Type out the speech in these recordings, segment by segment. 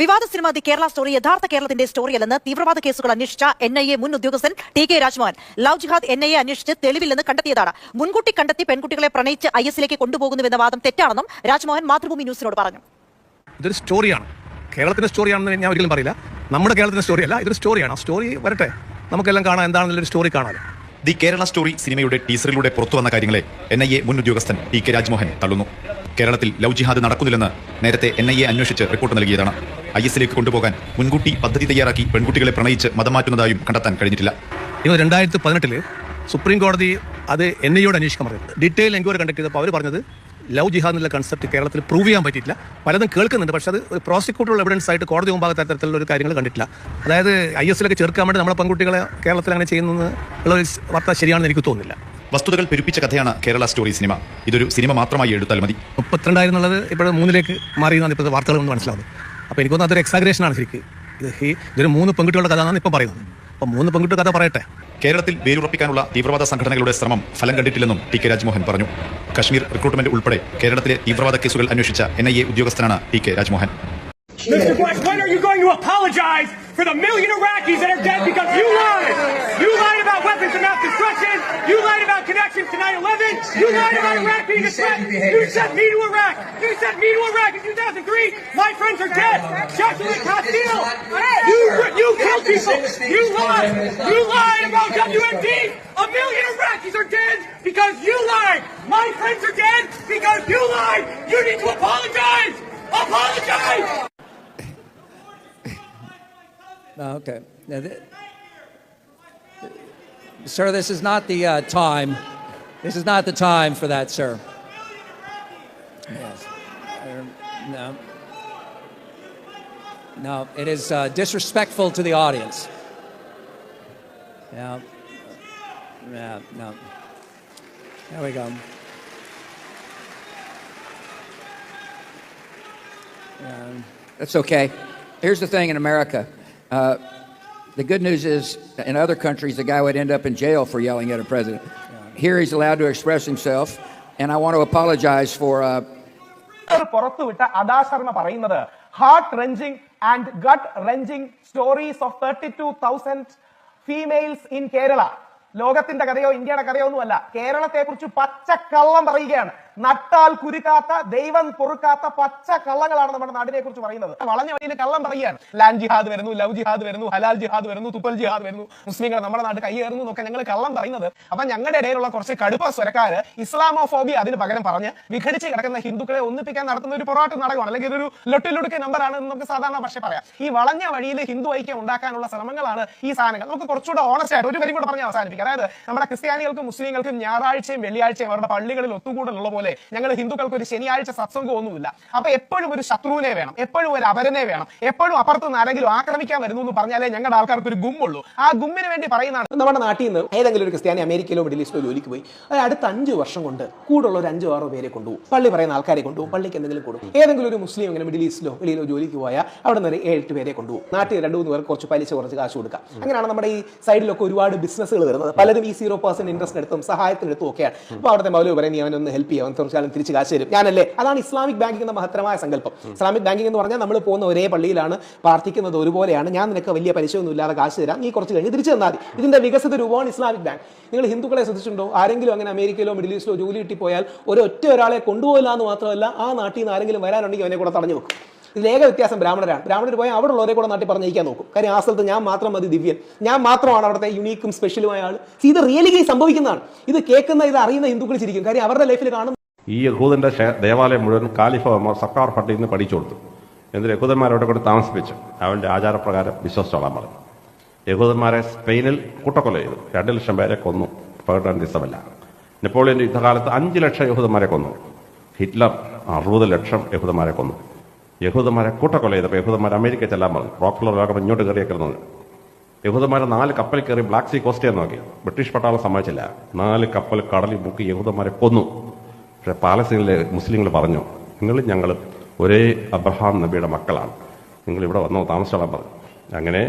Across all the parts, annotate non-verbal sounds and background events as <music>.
വിവാദ cinema the Kerala story യഥാർത്ഥ കേരളത്തിന്റെ സ്റ്റോറിയല്ലെന്ന് തീവ്രവാദ കേസുകൾ അന്വേഷിച്ച എൻ ഐ എ മുൻ ഉദ്യോഗസ്ഥൻ T K Rajmohan. Love jihad N I A അന്വേഷിച്ച് തെളിവില്ലെന്ന് കണ്ടെത്തിയതാണ്. മുൻകൂട്ടി കണ്ടെത്തി പെൺകുട്ടികളെ പ്രണയിച്ച് ഐ എസിലേക്ക് കൊണ്ടുപോകുന്നുവെന്ന വാദം തെറ്റാണെന്നും രാജ്മോഹൻ മാതൃഭൂമി ന്യൂസിനോട് പറഞ്ഞു. ഇതൊരു സ്റ്റോറിയാണ്. കേരളത്തിന്റെ സ്റ്റോറിയാണെന്ന് ഞാൻ ഒരിക്കലും പറയില്ല. നമ്മുടെ കേരളത്തിന്റെ സ്റ്റോറി അല്ല ഇതൊരു സ്റ്റോറിയാണ്. ആ സ്റ്റോറി വരട്ടെ. നമുക്കെല്ലാം കാണാം എന്താണെന്നുള്ളൊരു സ്റ്റോറി കാണാമല്ലോ ദി കേരള സ്റ്റോറി സിനിമയുടെ ടീസറിലൂടെ പുറത്തുവന്ന കാര്യങ്ങളെ എൻ ഐ എ മുൻ ഉദ്യോഗസ്ഥൻ ടി കെ രാജ്മോഹൻ തള്ളുന്നു. കേരളത്തിൽ ലവ് ജിഹാദ് നടക്കുന്നില്ലെന്ന് നേരത്തെ എൻ ഐ എ അന്വേഷിച്ച് റിപ്പോർട്ട് നൽകിയതാണ്. ഐ എസിലേക്ക് കൊണ്ടുപോകാൻ മുൻകൂട്ടി പദ്ധതി തയ്യാറാക്കി പെൺകുട്ടികളെ പ്രണയിച്ച് മതം മാറ്റുന്നതായും കണ്ടെത്താൻ കഴിഞ്ഞിട്ടില്ല. ഇന്ന് രണ്ടായിരത്തി പതിനെട്ടിൽ സുപ്രീം കോടതി അത് എൻ ഐയോട് അന്വേഷിക്കാൻ പറയുന്നത് ഡീറ്റെയിൽ എൻക്വയറി കണ്ടക്ട് ചെയ്തപ്പോൾ അവർ പറഞ്ഞത് ലവ് ജിഹാദ് എന്നുള്ള കൺസെപ്റ്റ് കേരളത്തിൽ പ്രൂവ് ചെയ്യാൻ പറ്റിയിട്ടില്ല. പലതും കേൾക്കുന്നുണ്ട്. പക്ഷേ അത് ഒരു പ്രോസിക്യൂട്ടറുള്ള എവിഡൻസ് ആയിട്ട് കോടതി മുമ്പാകെ തരത്തിലുള്ള ഒരു കാര്യങ്ങൾ കണ്ടിട്ടില്ല. അതായത് ഐ എസിലൊക്കെ ചേർക്കാൻ വേണ്ടി നമ്മളെ പെൺകുട്ടികളെ കേരളത്തിൽ അങ്ങനെ ചെയ്യുന്നത് ഉള്ള ഒരു വാർത്ത ശരിയാണെന്ന് എനിക്ക് തോന്നുന്നില്ല. വസ്തുതകൾ പെരുപ്പിച്ച കഥയാണ് കേരള സ്റ്റോറി സിനിമ. ഇതൊരു സിനിമ മാത്രമായി എടുത്താൽ മതി. മുപ്പത്തിരണ്ടായിരുന്നുള്ളത് ഇപ്പോൾ മൂന്നിലേക്ക് മാറിയെന്നാണ് ഇപ്പോൾ വാർത്തകൾ കൊണ്ട് മനസ്സിലാവുന്നത്. അപ്പോൾ എനിക്ക് തോന്നുന്നു അതൊരു എക്സാഗ്രേഷൻ ആണ് ശരിക്ക്. ഇത് ഈ ഇതൊരു മൂന്ന് പെൺകുട്ടികളുടെ കഥ എന്നാണ് ഇപ്പോൾ പറയുന്നത്. അപ്പോൾ മൂന്ന് പെൺകുട്ടി കഥ പറയട്ടെ. കേരളത്തിൽ വേരുറപ്പിക്കാനുള്ള തീവ്രവാദ സംഘടനകളുടെ ശ്രമം ഫലം കണ്ടിട്ടില്ലെന്നും ടി കെ രാജ്മോഹൻ പറഞ്ഞു. കശ്മീർ റിക്രൂട്ട്മെന്റ് ഉൾപ്പെടെ കേരളത്തിലെ തീവ്രവാദ കേസുകൾ അന്വേഷിച്ച എൻ ഐ എ ഉദ്യോഗസ്ഥനാണ് T K Rajmohan. Mr. Bush, when are you going to apologize for the million Iraqis that are dead because you lied? You lied about weapons of mass destruction. You lied about connections to 9-11. You lied about Iraq being a threat. You sent me to Iraq. You sent me to Iraq in 2003. My friends are dead. Joshua Castile. You, you killed people. You lied. You lied about WMD. A million Iraqis are dead because you lied. My friends are dead because you lied. You need to apologize. Apologize. Okay. Now, thi- Sir, this is not the uh, time. This is not the time for that, sir. Yes. No. No, it is uh, disrespectful to the audience. Yeah. Yeah, no. There we go. Um, That's okay. Here's the thing in America. Uh, the good news is, in other countries, the guy would end up in jail for yelling at a president. Here, he's allowed to express himself, and I want to apologize for. Uh, പുറത്തുവിട്ട അദാ ശർമ്മ പറയുന്നത് heart wrenching and gut wrenching stories of thirty two thousand females in Kerala ലോകത്തിന്റെ കഥയോ ഇന്ത്യയുടെ കഥയോ ഒന്നുമല്ല കേരളത്തെ കുറിച്ച് പച്ചക്കള്ളം പറയുകയാണ് നട്ടാൽ കുരുക്കാത്ത ദൈവം പൊറുക്കാത്ത പച്ച കള്ളങ്ങളാണ് നമ്മുടെ നാടിനെ കുറിച്ച് പറയുന്നത്. വളഞ്ഞ വഴിയിൽ കള്ളം പറയുകയാണ്. ലാൻഡ് ജിഹാദ് വരുന്നു ലവ് ജിഹാദ് വരുന്നു ഹലാൽ ജിഹാദ് വരുന്നു തുപ്പൽ ജിഹാദ് വരുന്നു. മുസ്ലിങ്ങൾ നമ്മുടെ നാട്ടിൽ കൈയേറുന്നു എന്നൊക്കെ ഞങ്ങൾ കള്ളം പറയുന്നത്. അപ്പൊ ഞങ്ങളുടെ ഇടയിലുള്ള കുറച്ച് കടുപ്പ സ്വരക്കാര് ഇസ്ലാമോഫോബി അതിന് പകരം പറഞ്ഞ് വിഘടിച്ച് കിടക്കുന്ന ഹിന്ദുക്കളെ ഒന്നിപ്പിക്കാൻ നടത്തുന്ന ഒരു പൊറോട്ട് നാടകമാണ് അല്ലെങ്കിൽ ഇതൊരു ലൊട്ടിലൊടുക്ക് നമ്പറാണ് എന്ന് നമുക്ക് സാധാരണ പക്ഷേ പറയാം. ഈ വളഞ്ഞ വഴിയിൽ ഹിന്ദു ഐക്യം ഉണ്ടാക്കാനുള്ള ശ്രമങ്ങളാണ് ഈ സാധനങ്ങൾ. നമുക്ക് കുറച്ചുകൂടെ ഓണസ്റ്റ് ആയിട്ട് ഒരു വരി കൂടെ പറഞ്ഞ് അവസാനിപ്പിക്കാം. അതായത് നമ്മുടെ ക്രിസ്ത്യാനികൾക്കും മുസ്ലിങ്ങൾക്കും ഞായറാഴ്ചയും വെള്ളിയാഴ്ചയും അവരുടെ പള്ളികളിൽ ഒത്തുകൂടലുള്ള പോലെ ഞങ്ങൾ ഹിന്ദുക്കൾക്ക് ഒരു ശനിയാഴ്ച സത്സംഗം ഒന്നുമില്ല അപ്പൊ എപ്പോഴും ഒരു ശത്രുവിനെ വേണം എപ്പോഴും ഒരു അപരനെ വേണം എപ്പോഴും അപ്പുറത്ത് നിന്ന് ആരെങ്കിലും ആക്രമിക്കാൻ വരുന്നു എന്ന് പറഞ്ഞാലേ ഞങ്ങളുടെ ആൾക്കാർക്ക് ഒരു ഗുമ്മുള്ളൂ. ആ ഗുമ്മിന് വേണ്ടി പറയുന്നതാണ് നമ്മുടെ നാട്ടിൽ നിന്ന് ഏതെങ്കിലും ഒരു ക്രിസ്ത്യാനി അമേരിക്കയിലോ മിഡിൽ ഈസ്റ്റിലോ ജോലിക്ക് പോയി അടുത്ത അഞ്ച് വർഷം കൊണ്ട് കൂടുള്ള ഒരു അഞ്ചോ ആറോ പേരെ കൊണ്ടുപോകും. പള്ളി പറയുന്ന ആൾക്കാരെ കൊണ്ടുപോകും പള്ളിക്ക് എന്തെങ്കിലും കൊടുക്കും. ഏതെങ്കിലും ഒരു മുസ്ലിം ഇങ്ങനെ മിഡിൽ ഈസ്റ്റിലോ വെളിയിലോ ജോലിക്ക് പോയാൽ അവിടെ നിന്ന് ഏഴ് പേരെ കൊണ്ടുപോകും. നാട്ടിൽ രണ്ട് മൂന്ന് പേർക്ക് കുറച്ച് പലിശ കുറച്ച് കാശ് കൊടുക്കാം. അങ്ങനെയാണ് നമ്മുടെ ഈ സൈഡിലൊക്കെ ഒരുപാട് ബിസിനസ്സുകൾ വരുന്നത്. പലരും ഈ സീറോ പെർസെന്റ് ഇൻട്രസ്റ്റ് എടുത്തും സഹായത്തിനെടുത്തും ഒക്കെയാണ്. അപ്പോൾ അവിടുത്തെ മൗലവ് പറയും നീ അവനൊന്ന് ഹെൽപ്പ് ചെയ്യാം തീർച്ചയായും തിരിച്ച് കാശ് തരും. ഞാനല്ലേ? അതാണ് ഇസ്ലാമിക് ബാങ്കിംഗ് എന്ന മഹത്തരമായ സങ്കല്പം. ഇസ്ലാമിക് ബാങ്കിംഗ് എന്ന് പറഞ്ഞാൽ നമ്മൾ പോകുന്ന ഒരേ പള്ളിയിലാണ് പ്രാർത്ഥിക്കുന്നത് ഒരുപോലെയാണ്. ഞാൻ നിനക്ക് വലിയ പലിശയൊന്നും ഇല്ലാതെ കാശ് തരാം. നീ കുറച്ച് കഴിഞ്ഞ് തിരിച്ചു തന്നാൽ മതി. ഇതിന്റെ വികസിത രൂപമാണ് ഇസ്ലാമിക് ബാങ്ക്. നിങ്ങൾ ഹിന്ദുക്കളെ ശ്രദ്ധിച്ചിട്ടുണ്ടോ? ആരെങ്കിലും അങ്ങനെ അമേരിക്കയിലോ മിഡിൽ ഈസ്റ്റിലോ ജോലി കിട്ടി പോയാൽ ഒരു ഒറ്റ ഒരാളെ കൊണ്ടുപോകില്ല എന്ന് മാത്രമല്ല ആ നാട്ടിൽ നിന്ന് ആരെങ്കിലും വരാനുണ്ടെങ്കിൽ അവനെ കൂടെ തടഞ്ഞു വെക്കും. ഇതിലേക വ്യത്യാസം ബ്രാഹ്മണരാണ്. ബ്രാഹ്മണർ പോയാൽ അവിടെ ഉള്ളവരെ കൂടെ നാട്ടിൽ പറഞ്ഞിരിക്കാൻ നോക്കും. കാര്യം ആ സ്ഥലത്ത് ഞാൻ മാത്രം മതി ദിവ്യൻ. ഞാൻ മാത്രമാണ് അവിടുത്തെ യുണീക്കും സ്പെഷ്യലുമായ ആൾ ഇത് റിയലി സംഭവിക്കുന്നതാണ്. ഇത് കേൾക്കുന്ന ഇത് അറിയുന്ന ഹിന്ദുക്കൾ ചിരിക്കും. കാര്യം അവരുടെ ലൈഫിൽ കാണുന്ന ഈ യഹൂദന്റെ ദേവാലയം മുഴുവൻ കാലിഫ സർക്കാർ ഫണ്ടിൽ നിന്ന് പഠിച്ചു കൊടുത്തു. എന്നിട്ട് യഹൂദന്മാരോടെ കൊണ്ട് താമസിപ്പിച്ചു. അവന്റെ ആചാരപ്രകാരം വിശ്വസിച്ചോളാൻ പറഞ്ഞു. യഹൂദന്മാരെ സ്പെയിനിൽ കൂട്ടക്കൊല ചെയ്തു. രണ്ട് ലക്ഷം പേരെ കൊന്നു. ദിവസമല്ല. നെപ്പോളിയന്റെ യുദ്ധകാലത്ത് അഞ്ച് ലക്ഷം യഹൂദന്മാരെ കൊന്നു. ഹിറ്റ്ലർ അറുപത് ലക്ഷം യഹൂദന്മാരെ കൊന്നു. യഹൂദന്മാരെ കൂട്ടക്കൊല ചെയ്തപ്പോൾ യഹൂദന്മാർ അമേരിക്ക ചെല്ലാൻ പറഞ്ഞു. റോക്ലർ ലോകം ഇങ്ങോട്ട് കയറിയേക്കുന്നത് യഹൂദന്മാരെ നാല് കപ്പൽ കയറി ബ്ലാക്ക് സീ കോസ്റ്റ് നോക്കി. ബ്രിട്ടീഷ് പട്ടാളം സമ്മതിച്ചില്ല. നാല് കപ്പൽ കടലിൽ മുക്കി യഹൂദന്മാരെ കൊന്നു. പക്ഷെ പാലസ്തീനിലെ മുസ്ലിങ്ങൾ പറഞ്ഞു നിങ്ങളും ഞങ്ങളും ഒരേ അബ്രഹാം നബിയുടെ മക്കളാണ്. നിങ്ങൾ ഇവിടെ വന്നോ താമസിച്ചോളാൻ പറഞ്ഞു. അങ്ങനെ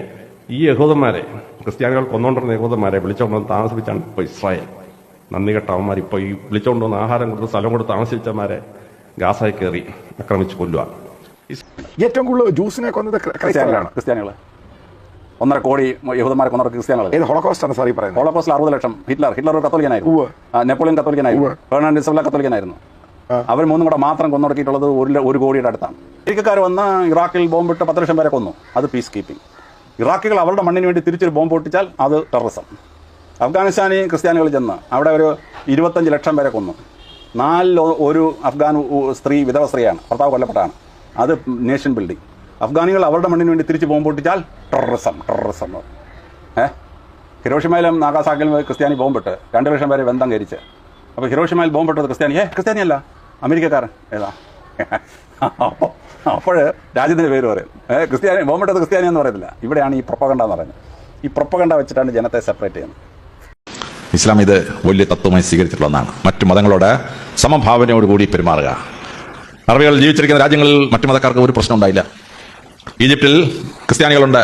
ഈ യഹൂദന്മാരെ ക്രിസ്ത്യാനികൾ കൊന്നുകൊണ്ടിരുന്ന യഹൂദന്മാരെ വിളിച്ചുകൊണ്ടുവന്ന് താമസിപ്പിച്ചാണ് ഇപ്പോൾ ഇസ്രായേൽ. നന്ദി കെട്ടവന്മാർ ഇപ്പോൾ ഈ വിളിച്ചുകൊണ്ടുവന്ന് ആഹാരം കൊടുത്ത് സ്ഥലം കൊടുത്ത് താമസിപ്പിച്ചവന്മാരെ ഗാസായി കയറി ആക്രമിച്ച് കൊല്ലുക ഏറ്റവും കൂടുതൽ ജ്യൂസിനെ കൊന്നത് ക്രിസ്ത്യാനികളാണ്. ക്രിസ്ത്യാനികൾ ഒന്നര കോടി യഹൂദന്മാരെ ഒന്നര ക്രിസ്ത്യാനികൾ ഇത് ഹോളോകോസ്റ്റ് ആണ് സാർ ഈ പറയുന്നത്? ഹോളോകോസ്റ്റിൽ അറുപത് ലക്ഷം. ഹിറ്റ്ലർ ഹിറ്റ്ലർ ഒരു കത്തോലിക്കനായിരുന്നു. നെപ്പോളിയൻ കത്തോലിക്കനായിരുന്നു. ഫെർണാണ്ട് ഡിസവല കത്തോലിക്കനായിരുന്നു. അവർ മൂന്നും കൂടെ മാത്രം കൊന്നൊടുക്കിയിട്ടുള്ളത് ഒരു ഒരു കോടിയുടെ അടുത്താണ്. അമേരിക്കക്കാർ വന്ന് ഇറാഖിൽ ബോംബിട്ട് പത്ത് ലക്ഷം പേരെ കൊന്നു. അത് പീസ് കീപ്പിംഗ് ഇറാഖികൾ അവരുടെ മണ്ണിന് വേണ്ടി തിരിച്ചൊരു ബോംബ് പൊട്ടിച്ചാൽ അത് ടെററിസം അഫ്ഗാനിസ്ഥാനി ക്രിസ്ത്യാനികൾ ചെന്ന് അവിടെ ഒരു ഇരുപത്തഞ്ച് ലക്ഷം പേരെ കൊന്നു. നാലിൽ ഒരു അഫ്ഗാൻ സ്ത്രീ വിധവ സ്ത്രീയാണ്. ഭർത്താവ് കൊല്ലപ്പെട്ടാണ്. അത് നേഷൻ ബിൽഡിംഗ് അഫ്ഗാനികൾ അവരുടെ മണ്ണിന് വേണ്ടി തിരിച്ച് ബോംബ് പൊട്ടിച്ചാൽ ടെററിസം ടെററിസം ഏഹ് ഹിരോഷിമയിലും നാഗാസാക്കിലും ക്രിസ്ത്യാനി ബോംബിട്ട്. രണ്ട് ലക്ഷം പേരെ ബന്ധം കരിച്ച് അപ്പോൾ ഹിരോഷിമയിൽ ബോംബിട്ടത് ക്രിസ്ത്യാനി. ഏ ക്രിസ്ത്യാനിയല്ല. അമേരിക്കക്കാരൻ. ഏതാ? <laughs> അപ്പോൾ അപ്പോൾ രാജ്യത്തിന്റെ പേര് പറയും. ഏ ക്രിസ്ത്യാനി ബോംബിട്ടത് ക്രിസ്ത്യാനി എന്ന് പറയത്തില്ല. ഇവിടെയാണ് ഈ പ്രൊപ്പകണ്ട എന്ന് പറയുന്നത്. ഈ പ്രൊപ്പകണ്ട വെച്ചിട്ടാണ് ജനത്തെ സെപ്പറേറ്റ് ചെയ്യുന്നത്. ഇസ്ലാം ഇത് വലിയ തത്വമായി സ്വീകരിച്ചിട്ടുള്ള ഒന്നാണ്. മറ്റു മതങ്ങളോട് സമഭാവനയോടുകൂടി പെരുമാറുക. അറബികൾ ജീവിച്ചിരിക്കുന്ന രാജ്യങ്ങളിൽ മറ്റു മതക്കാർക്ക് ഒരു പ്രശ്നം ഉണ്ടായില്ല ഈജിപ്തിൽ ക്രിസ്ത്യാനികളുണ്ട്.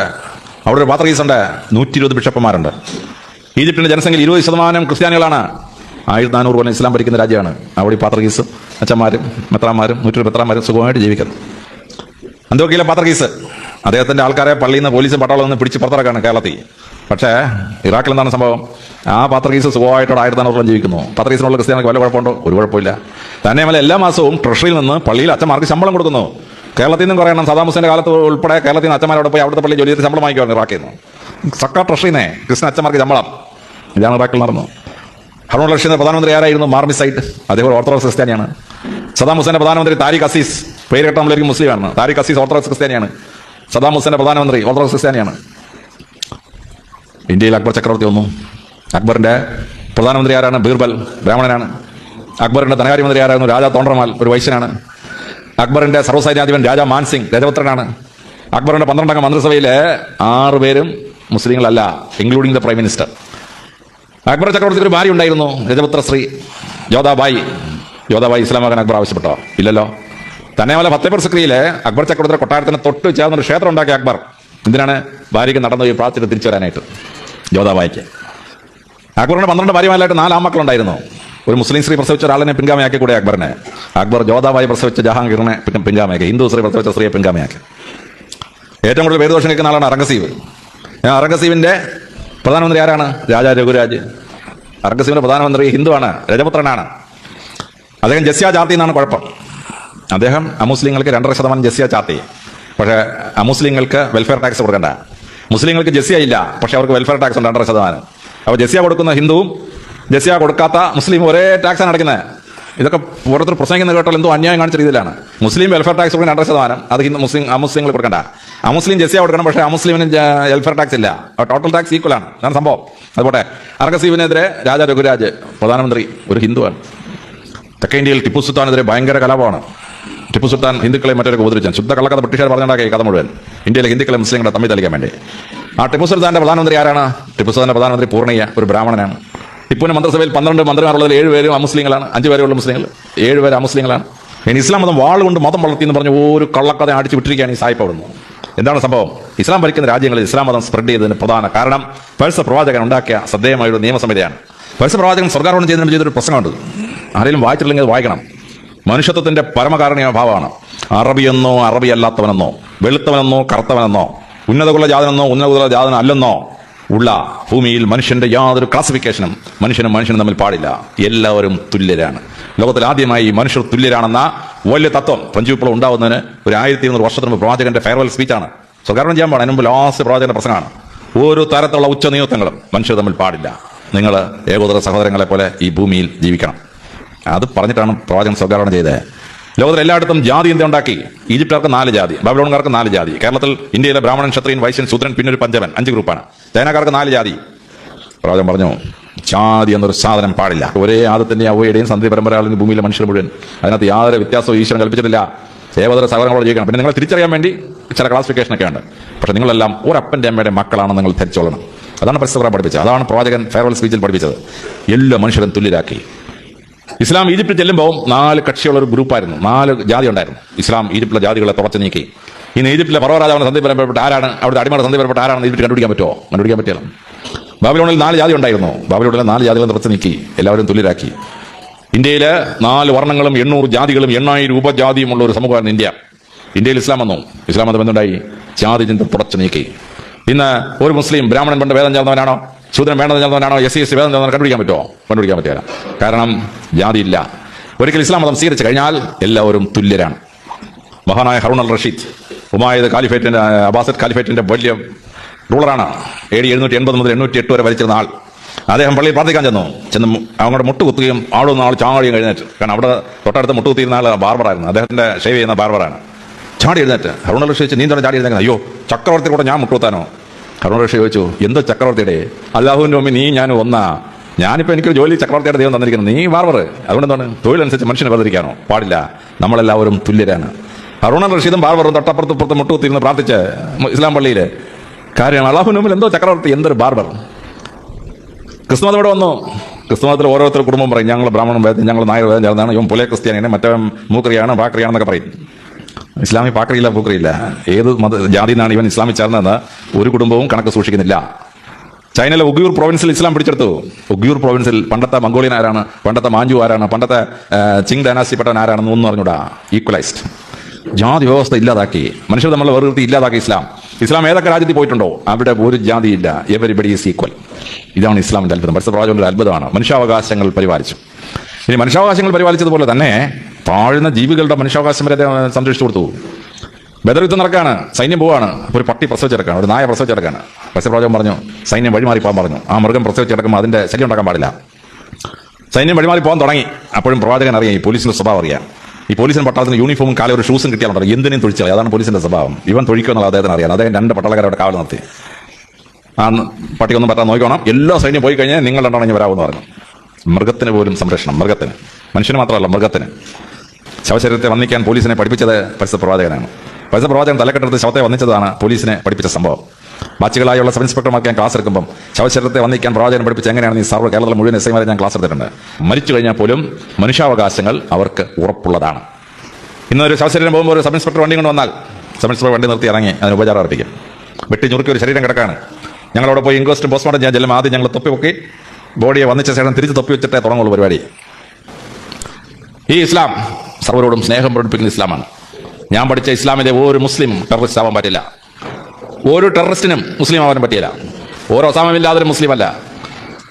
അവിടെ ഒരു പാത്രഗീസ് ഉണ്ട്. നൂറ്റി ഇരുപത് ബിഷപ്പന്മാരുണ്ട് ഈജിപ്തിന്റെ ജനസംഖ്യയിൽ ഇരുപത് ശതമാനം ക്രിസ്ത്യാനികളാണ്. ആയിരത്തി നാനൂറ് കൊല്ലം ഇസ്ലാം ഭരിക്കുന്ന രാജ്യമാണ്. അവിടെ ഈ പാത്രഗീസും അച്ഛന്മാരും മെത്രാന്മാരും നൂറ്റി മെത്രാന്മാരും സുഖമായിട്ട് ജീവിക്കുന്നു. അന്തോക്കിയിലെ പാത്രീസ് അദ്ദേഹത്തിന്റെ ആൾക്കാരെ പള്ളിയിൽ നിന്ന് പോലീസ് പട്ടാളം നിന്ന് പിടിച്ച് പുറത്തിറക്കാണ് കേരളത്തിൽ. പക്ഷേ ഇറാഖിൽ എന്താണ് സംഭവം? ആ പാത്രകീസ് സുഖമായിട്ടോട് ആയിരത്തി നാനൂറോളം ജീവിക്കുന്നു. പാത്രകീസിനുള്ള ക്രിസ്ത്യാനിക്ക് വല്ല കുഴപ്പമുണ്ടോ? ഒരു കുഴപ്പമില്ല. തന്നെയുമല്ല എല്ലാ മാസവും ട്രഷറിയിൽ നിന്ന് പള്ളിയിൽ അച്ഛന്മാർക്ക് ശമ്പളം കൊടുക്കുന്നു. കേരളത്തിൽ നിന്നും കുറേ എണ്ണം സദാം ഹുസൈന്റെ കാലത്ത് ഉൾപ്പെടെ കേരളത്തിൽ നിന്ന് അച്ഛന്മാരോട് പോയി അവിടുത്തെ പള്ളി ജോലി ശമ്പളം വാങ്ങിക്കുവാണ് ഇറാഖിൽ നിന്ന്. സർക്കാർ ട്രഷറിനെ ക്രിസ്ത്യൻ അച്ഛന്മാർക്ക് ശമ്പളം. ഇതാണ് ഇറാഖിൽ നടന്നു. ഹറൂൺ റഷീദിന്റെ പ്രധാനമന്ത്രി ആരായിരുന്നു? മാർമിസൈറ്റ് ഒരു ഓർത്തഡോക്സ് ക്രിസ്ത്യാനിയാണ്. സദാം ഹുസൈന്റെ പ്രധാനമന്ത്രി താരിഖ് അസീസ് പേര് കേട്ട നമ്മളൊരു മുസ്ലിമാണ്. താരിഖ് അസീസ് ഓർത്തഡോക്സ് ക്രിസ്ത്യാനിയാണ്. സദാം ഹുസൈന്റെ പ്രധാനമന്ത്രി ഓർത്തഡോക്സ് ക്രിസ്ത്യാനിയാണ്. ഇന്ത്യയിൽ അക്ബർ ചക്രവർത്തി ഒന്നും അക്ബറിന്റെ പ്രധാനമന്ത്രി ആരാണ്? ബീർബൽ ബ്രാഹ്മണനാണ്. അക്ബറിന്റെ ധനകാര്യമന്ത്രി ആരായിരുന്നു? രാജാ തോണ്ടർമാൽ ഒരു വൈശ്യനാണ്. അക്ബറിന്റെ സർവസൈന്യാധിപൻ രാജാ മാൻസിംഗ് രജപുത്രനാണ്. അക്ബറിന്റെ പന്ത്രണ്ടംഗ മന്ത്രിസഭയിലെ ആറുപേരും മുസ്ലിങ്ങളല്ല including the prime minister Akbar ചക്രവർത്തിക്ക് ഒരു ഭാര്യ ഉണ്ടായിരുന്നു രജപുത്ര ശ്രീ യോധാബായി യോധാബായി ഇസ്ലാമാകൻ അക്ബർ ആവശ്യപ്പെട്ടോ? ഇല്ലല്ലോ. തന്നെ പോലെ ഫത്തേപൂർ സിക്രിയിലെ അക്ബർ ചക്രവർത്തിയുടെ കൊട്ടാരത്തിന് തൊട്ട് ചേർന്നൊരു ക്ഷേത്രം ഉണ്ടാക്കിയ അക്ബർ. എന്തിനാണ്? ഭാര്യയ്ക്ക് നടന്നു പോയി പ്രാർത്ഥിച്ചിട്ട് തിരിച്ചു വരാനായിട്ട് യോധാബായിക്ക് അക്ബറിന്റെ പന്ത്രണ്ട് ഭാര്യമാരായിട്ട് നാല് ആമക്കളുണ്ടായിരുന്നു ഒരു മുസ്ലിം സ്ത്രീ പ്രസവിച്ച ഒരാളിനെ പിൻഗാമിയാക്കി കൂടെ അക്ബറിനെ. അക്ബർ ജോതാവായി പ്രസവിച്ച ജഹാംഗീറിനെ പിൻഗാമയാക്കി. ഹിന്ദു സ്ത്രീ പ്രസവിച്ച സ്ത്രീയെ പിൻഗാമയാക്കി. ഏറ്റവും കൂടുതൽ പേര് ദോഷം കേൾക്കുന്ന ആളാണ് അറംഗസീവ് അറംഗസീവിന്റെ പ്രധാനമന്ത്രി ആരാണ്? രാജാ രഘുരാജ്. അറംഗസീവിന്റെ പ്രധാനമന്ത്രി ഹിന്ദുവാണ് രജപുത്രനാണ്. അദ്ദേഹം ജസ്യ ചാർത്തി എന്നാണ് കുഴപ്പം. അദ്ദേഹം അമുസ്ലിങ്ങൾക്ക് രണ്ടര ശതമാനം ജസ്യ ചാർത്തി. പക്ഷേ അമുസ്ലിങ്ങൾക്ക് വെൽഫെയർ ടാക്സ് കൊടുക്കണ്ട. മുസ്ലിങ്ങൾക്ക് ജസ്യ ഇല്ല പക്ഷെ അവർക്ക് വെൽഫെയർ ടാക്സ് ഉണ്ട് രണ്ടര ശതമാനം. അപ്പോൾ ജസ്യ കൊടുക്കുന്ന ഹിന്ദുവും ജസ്യ കൊടുക്കാത്ത മുസ്ലിം ഒരേ ടാക്സാണ് അടയ്ക്കുന്നത്. ഇതൊക്കെ ഓരോരുത്തർ പ്രസംഗിക്കുന്ന കേട്ടാൽ എന്തോ അന്യായം കാണിച്ച രീതിയിലാണ്. മുസ്ലിം വെൽഫെയർ ടാക്സ് കൊടുക്കുന്ന രണ്ടര ശതമാനം അത് ഹിന്ദു മുസ്ലിം അമുസ്ലിങ്ങൾ കൊടുക്കണ്ട. അമുസ്ലിം ജെസിയ കൊടുക്കണം പക്ഷേ അമുസ്ലിമിന് വെൽഫെയർ ടാക്സ് ഇല്ല. ടോട്ടൽ ടാക്സ് ഈക്വൽ ആണ്. അതാണ് സംഭവം. അതുപോട്ടെ അർഗസീവിനെതിരെ രാജാ രഘുരാജ് പ്രധാനമന്ത്രി ഒരു ഹിന്ദുവാണ്. തെക്കേ ഇന്ത്യയിൽ ടിപ്പു സുൽത്താനെതിരെ ഭയങ്കര കലാപമാണ്. ടിപ്പു സുൽത്താൻ ഹിന്ദുക്കളെ മറ്റൊരു ഉപദ്രവിച്ചു ശുദ്ധ കള്ളക്കഥ ബ്രിട്ടീഷുകാർ പറഞ്ഞുണ്ടാക്കിയ കഥ മുഴുവൻ. ഇന്ത്യയിലെ ഹിന്ദുക്കളെ മുസ്ലിങ്ങളെ തമ്മിൽ തളിക്കാൻ വേണ്ടി. ആ ടിപ്പു സുൽത്താന്റെ പ്രധാനമന്ത്രി ആരാണ്? ടിപ്പു സുൽത്താന്റെ പ്രധാനമന്ത്രി പൂർണിയ ഒരു ബ്രാഹ്മണനാണ്. ടിപ്പുവിന്റെ മന്ത്രിസഭയിൽ പന്ത്രണ്ട് മന്ത്രിമാരുള്ളതിൽ ഏഴ് പേരും അമുസ്ലിങ്ങളാണ്. അഞ്ച് പേരുള്ള മുസ്ലിങ്ങൾ ഏഴ് പേര് അമുസ്ലിങ്ങളാണ്. ഇനി ഇസ്ലാം മതം വാളുകൊണ്ട് മതം വളർത്തി എന്ന് പറഞ്ഞ ഒരു കള്ളക്കഥ അടിച്ചു വിട്ടിരിക്കുകയാണ് ഈ സായിപ്പ് അവിടുന്ന്. എന്താണ് സംഭവം? ഇസ്ലാം ഭരിക്കുന്ന രാജ്യങ്ങളിൽ ഇസ്ലാം മതം സ്പ്രെഡ് ചെയ്തതിന് പ്രധാന കാരണം പഴ്സ പ്രവാചകൻ ഉണ്ടാക്കിയ ശ്രദ്ധേയമായ ഒരു നിയമസമിതിയാണ് പഴ്സ പ്രവാചകൻ സ്വർഗാരോഹണം ചെയ്തതിന് ചെയ്തൊരു പ്രശ്നമുണ്ട്. ആരെങ്കിലും വായിച്ചിട്ടില്ലെങ്കിൽ വായിക്കണം. മനുഷ്യത്വത്തിന്റെ പരമകാരണീയ ഭാവമാണ്. അറബിയെന്നോ അറബി അല്ലാത്തവനെന്നോ വെളുത്തവനെന്നോ കറുത്തവനെന്നോ ഉന്നതകുല ജാതനെന്നോ ഉന്നതകുല ജാതന അല്ലെന്നോ ഉള്ള ഭൂമിയിൽ മനുഷ്യന്റെ യാതൊരു ക്ലാസിഫിക്കേഷനും മനുഷ്യനും മനുഷ്യനും തമ്മിൽ പാടില്ല. എല്ലാവരും തുല്യരാണ്. ലോകത്തിൽ ആദ്യമായി മനുഷ്യർ തുല്യരാണെന്ന വലിയ തത്വം ഫ്രഞ്ച് വിപ്ലവം ഉണ്ടാവുന്നതിന് ഒരു ആയിരത്തി ഇരുന്നൂറ് വർഷത്തിന് മുമ്പ് പ്രവാചകന്റെ ഫെയർവെൽ സ്പീച്ചാണ് സ്വകാരണം ചെയ്യാൻ പാടില്ല. മുമ്പ് ലാസ്റ്റ് പ്രവാചകന്റെ പ്രസംഗമാണ്. ഓരോ തരത്തിലുള്ള ഉച്ച നിയമങ്ങളും മനുഷ്യർ തമ്മിൽ പാടില്ല. നിങ്ങൾ ഏകോദര സഹോദരങ്ങളെ പോലെ ഈ ഭൂമിയിൽ ജീവിക്കണം. അത് പറഞ്ഞിട്ടാണ് പ്രവാചകൻ സ്വകാരണം ചെയ്തത്. ലോകത്തിൽ എല്ലായിടത്തും ജാതി എന്ത് ഉണ്ടാക്കി? ഈജിപ്തുകാർക്ക് നാല് ജാതി ബാബിലോണുകാർക്ക് നാല് ജാതി. കേരളത്തിൽ ഇന്ത്യയിലെ ബ്രാഹ്മണൻ ക്ഷത്രിയൻ വൈശ്യൻ ശൂദ്രൻ പിന്നെ ഒരു പഞ്ചമൻ അഞ്ച് ഗ്രൂപ്പാണ് ചൈനക്കാർക്ക് നാല് ജാതി. പ്രവാചകൻ പറഞ്ഞു ജാതി എന്നൊരു സാധനം പാടില്ല. ഒരേ ആദത്തിന്റെ അവയുടെയും സന്ധി പരമ്പരകളിൽ ഭൂമിയിലെ മനുഷ്യർ മുഴുവൻ. അതിനകത്ത് യാതൊരു വ്യത്യാസവും ഈശ്വരൻ കൽപ്പിച്ചിട്ടില്ല. ഏവതര സഹകരണങ്ങളോട് ജീവിക്കണം. പിന്നെ നിങ്ങൾ തിരിച്ചറിയാൻ വേണ്ടി ചില ക്ലാസിഫിക്കേഷൻ ഒക്കെ ഉണ്ട് പക്ഷെ നിങ്ങളെല്ലാം ഒരപ്പന്റെ അമ്മയുടെ മക്കളാണ് നിങ്ങൾ ധരിച്ചോളണം. അതാണ് പരിസ്ഥിതി പഠിപ്പിച്ചത്. അതാണ് പ്രവാചകൻ ഫെയർവെൽ സ്പീച്ചിൽ പഠിപ്പിച്ചത്. എല്ലാ മനുഷ്യരും തുല്യരാക്കി. ഇസ്ലാം ഈജിപ്തിൽ ചെല്ലുമ്പോൾ നാല് കക്ഷിയുള്ള ഒരു ഗ്രൂപ്പായിരുന്നു. നാല് ജാതി ഉണ്ടായിരുന്നു. ഇസ്ലാം ഈജിപ്തിലെ ജാതികളെ തുറച്ചു നീക്കി. ഇന്ന് ഈജിപ്തിലെ രാജാവിനെ സന്ധി പരമ്പരപ്പെട്ട ആരാണ്? അവിടുത്തെ അടിമയുടെ സന്ധി പരപ്പെട്ട ആരാണെന്ന് ഈജിപ്റ്റ് കണ്ടുപിടിക്കാൻ പറ്റുമോ? കണ്ടുപിടിക്കാൻ പറ്റില്ല. ബാബിലോണിൽ നാല് ജാതി ഉണ്ടായിരുന്നു. ബാബിലോണിലെ നാല് ജാതികളെ തുറച്ചു നീക്കി. എല്ലാവരും തുല്യരാക്കി. ഇന്ത്യയിലെ നാല് വർണങ്ങളും എണ്ണൂറ് ജാതികളും എണ്ണായിരം ഉപജാതിയും ഉള്ള ഒരു സമൂഹമായിരുന്നു ഇന്ത്യ. ഇന്ത്യയിൽ ഇസ്ലാം വന്നു. ഇസ്ലാം മതം എന്തുണ്ടായി? ജാതി ചിന്ത തുടച്ചു നീക്കി. ഇന്ന് ഒരു മുസ്ലിം ബ്രാഹ്മണൻ പണ്ട് വേദം ചേർന്നവനാണോ? ശൂദ്രൻ വേണ്ടത് ചെന്നവനാണോ എസ് സി എസ് സി വേദം കണ്ടുപിടിക്കാൻ പറ്റുമോ? കണ്ടുപിടിക്കാൻ പറ്റില്ല കാരണം ജാതി ഇല്ല ഒരിക്കൽ ഇസ്ലാം മതം സ്വീകരിച്ചു കഴിഞ്ഞാൽ എല്ലാവരും തുല്യരാണ്. മഹാനായ ഹറൂൺ അൽ റഷീദ് ഉമായത് കാലിഫേറ്റിന്റെ അബാസത്ത് കാലിഫേറ്റിന്റെ വലിയ റൂളറാണ് എ ഡി എഴുന്നൂറ്റി എൺപത് മുതൽ എണ്ണൂറ്റി എട്ട് വരെ ഭരിച്ചിരുന്ന ആൾ. അദ്ദേഹം പള്ളിയിൽ പ്രാർത്ഥിക്കാൻ ചെന്നു. ചെന്ന് അങ്ങോട്ട് മുട്ട് കുത്തുകയും ആളൊന്ന് ആൾ ചാടിയും കഴിഞ്ഞിട്ട് കാരണം അവിടെ തൊട്ടടുത്ത് മുട്ട് കുത്തിയിരുന്ന ആൾ ബാർബറായിരുന്നു അദ്ദേഹത്തിന്റെ ഷേവ് ചെയ്യുന്ന ബാർബറാണ് ചാടി എഴുന്നേറ്റ്. ഹറുൺ റഷീദ് നീന്തണം ചാടി എഴുന്നേക്കുന്നത്. അയ്യോ ചക്രവർത്തി കൂടെ ഞാൻ മുട്ടുകുത്താനോ? റഷീദ് ചോദിച്ചു എന്തോ ചക്രവർത്തിയുടെ? അല്ലാഹുവിന്റെ മുമ്പിൽ നീ ഞാൻ ഒന്നാ ഞാനിപ്പോ എനിക്കൊരു ജോലി ചക്രവർത്തിയുടെ ദൈവം തന്നിരിക്കുന്നു. നീ വാർവർ അതുകൊണ്ട് എന്താണ് തൊഴിലനുസരിച്ച് മനുഷ്യനെ വേർതിരിക്കാനോ പാടില്ല. നമ്മളെല്ലാവരും തുല്യരാണ്. അരുണൻ റഷീദും ബാർബറും തൊട്ടപ്പുറത്ത് പുറത്ത് മുട്ടുകുത്തിരുന്ന് പ്രാർത്ഥിച്ച് ഇസ്ലാം പള്ളിയിൽ കാര്യം അള്ളാഹുവിന് മുമ്പിൽ എന്തോ ചക്രവർത്തി എന്തൊരു ബാർബർ. ക്രിസ്തുമതം ഇവിടെ വന്നു? ക്രിസ്തുമതത്തിൽ ഓരോരുത്തർ കുടുംബം പറയും ഞങ്ങൾ ബ്രാഹ്മണൻ വേദം ഞങ്ങൾ നായർ വേദം ചേർന്നാണ്. ഇവൻ പുലേ ക്രിസ്ത്യാനിയാണ് മറ്റവൻ മൂക്കറിയാണ് പാക്കറിയാണെന്നൊക്കെ പറയും. ഇസ്ലാമി പാക്കറിയില്ല പൂക്കറിയില്ല. ഏത് മത ജാതി നിന്നാണ് ഇവൻ ഇസ്ലാമിൽ ചേർന്നതെന്ന് ഒരു കുടുംബവും കണക്ക് സൂക്ഷിക്കുന്നില്ല. ചൈനയിലെ ഉഗ്യൂർ പ്രൊവിൻസിൽ ഇസ്ലാം പിടിച്ചെടുത്തു. ഉഗ്യൂർ പ്രൊവിൻസിൽ പണ്ടത്തെ മംഗോളിയൻ ആരാണ് പണ്ടത്തെ മാഞ്ചു ആരാണ് പണ്ടത്തെ ചിങ് ഡൈനാസ്റ്റിപ്പെട്ടവൻ ആരാണെന്ന് ഒന്നും അറിഞ്ഞൂടാ. ഈക്വലൈസ്ഡ് ജാതി വ്യവസ്ഥ ഇല്ലാതാക്കി. മനുഷ്യർ നമ്മളെ വേർതിർത്തി ഇല്ലാതാക്കി ഇസ്ലാം. ഇസ്ലാം ഏതൊക്കെ രാജ്യത്തിൽ പോയിട്ടുണ്ടോ? അവിടെ ഒരു ജാതി ജാതിയില്ല എവരിബഡി ഈസ് ഈക്വൽ ഇതാണ് ഇസ്ലാമിന്റെ അത്ഭുതം. പരസ്യ പ്രവാചകന്റെ ഒരു അത്ഭുതമാണ്. മനുഷ്യാവകാശങ്ങൾ പരിപാലിച്ചു. ഇനി മനുഷ്യാവകാശങ്ങൾ പരിപാലിച്ചതുപോലെ തന്നെ താഴ്ന്ന ജീവികളുടെ മനുഷ്യാവകാശം വരെ സംരക്ഷിച്ചു കൊടുത്തു. ബദർ യുദ്ധം നടക്കാണ്. സൈന്യം പോവാണ്. ഒരു പട്ടി പ്രസവിച്ചെടുക്കാണ് ഒരു നായ പ്രസവിച്ചെടുക്കാണ് പ്രവാചകൻ പറഞ്ഞു സൈന്യം വഴിമാറി പോകാൻ പറഞ്ഞു. ആ മൃഗം പ്രസവിച്ചെടുക്കുമ്പോൾ അതിന്റെ ശല്യം ഉണ്ടാക്കാൻ പാടില്ല. സൈന്യം വഴിമാറി പോകാൻ തുടങ്ങി. അപ്പോഴും പ്രവാചകൻ അറിയാം ഈ പോലീസിന്റെ സ്വഭാവം അറിയാം. ഈ പോലീസിന് പട്ടാളത്തിന് യൂണിഫോമും കാലം ഒരു ഷൂസും കിട്ടിയാലുണ്ടല്ലോ എന്തിനും തൊഴിച്ചാൽ അതാണ് പോലീസിന്റെ സ്വഭാവം. ഇവൻ തൊഴിക്കുമെന്നുള്ള അദ്ദേഹത്തിന് അറിയാം. അദ്ദേഹം രണ്ട് പട്ടാളക്കാരോട് കാവൽ നിർത്തി. ആ പട്ടിയൊന്നും പറ്റാൻ നോക്കണം എല്ലാ സൈന്യം പോയി കഴിഞ്ഞാൽ നിങ്ങൾ രണ്ടാണെങ്കിൽ വരാമെന്ന് പറഞ്ഞു. മൃഗത്തിന് പോലും സംരക്ഷണം. മൃഗത്തിന്. മനുഷ്യന് മാത്രമല്ല മൃഗത്തിന്. ശവശരീരത്തെ വന്നിക്കാൻ പോലീസിനെ പഠിപ്പിച്ചത് പരിസര പ്രവാചകനാണ്. പരിസര പ്രവാചകൻ തലക്കെട്ടെടുത്ത് ശവത്തെ വന്നിച്ചതാണ് പോലീസിനെ പഠിപ്പിച്ച സംഭവം. ബാച്ചുകളായുള്ള സബ് ഇൻസ്പെക്ടർമാർക്ക് ഞാൻ ക്ലാസ് എടുക്കുമ്പോൾ ശവശരീരത്തെ വന്നിക്കാൻ പ്രവാചകൻ പഠിപ്പിച്ച് എങ്ങനെയാണ് ഈ സർവ കേരളത്തിലെ മുഴുവൻ എസ് ഐമാരെ ഞാൻ ക്ലാസ് എടുത്തിട്ടുണ്ട്. മരിച്ചു കഴിഞ്ഞാൽ പോലും മനുഷ്യാവകാശങ്ങൾ അവർക്ക് ഉറപ്പുള്ളതാണ്. ഇന്നൊരു ശവശരീരം പോകുമ്പോൾ ഒരു സബ് ഇൻസ്പെക്ടർ വണ്ടി കൊണ്ട് വന്നാൽ സബ് ഇൻസ്പെക്ടർ വണ്ടി നിർത്തി ഇറങ്ങി അതിന് ഉപചാരം അർപ്പിക്കും. വെട്ടി ഞുറുക്കി ഒരു ശരീരം കിടക്കാണ്. ഞങ്ങളവിടെ പോയി ഇൻക്വസ്റ്റ് പോസ്റ്റ്മോർട്ടം ചെയ്യാൻ ചെല്ലും ആദ്യം ഞങ്ങൾ തൊപ്പി പൊക്കി ബോഡിയെ വന്നിച്ച ശേഷം തിരിച്ച് തൊപ്പി വെച്ചിട്ടേ തുടങ്ങുള്ളൂ പരിപാടി. ഈ ഇസ്ലാം സർവരോടും സ്നേഹം പ്രകടിപ്പിക്കുന്ന ഇസ്ലാമാണ്. ഞാൻ പഠിച്ച ഇസ്ലാമിലെ ഒരു മുസ്ലിം ടെററിസ്റ്റ് ആവാൻ പറ്റില്ല. ഒരു ടെററിസ്റ്റിനും മുസ്ലിം ആവാൻ പറ്റില്ല. ഓരോ ഒസാമില്ലാതൊരു മുസ്ലിം അല്ല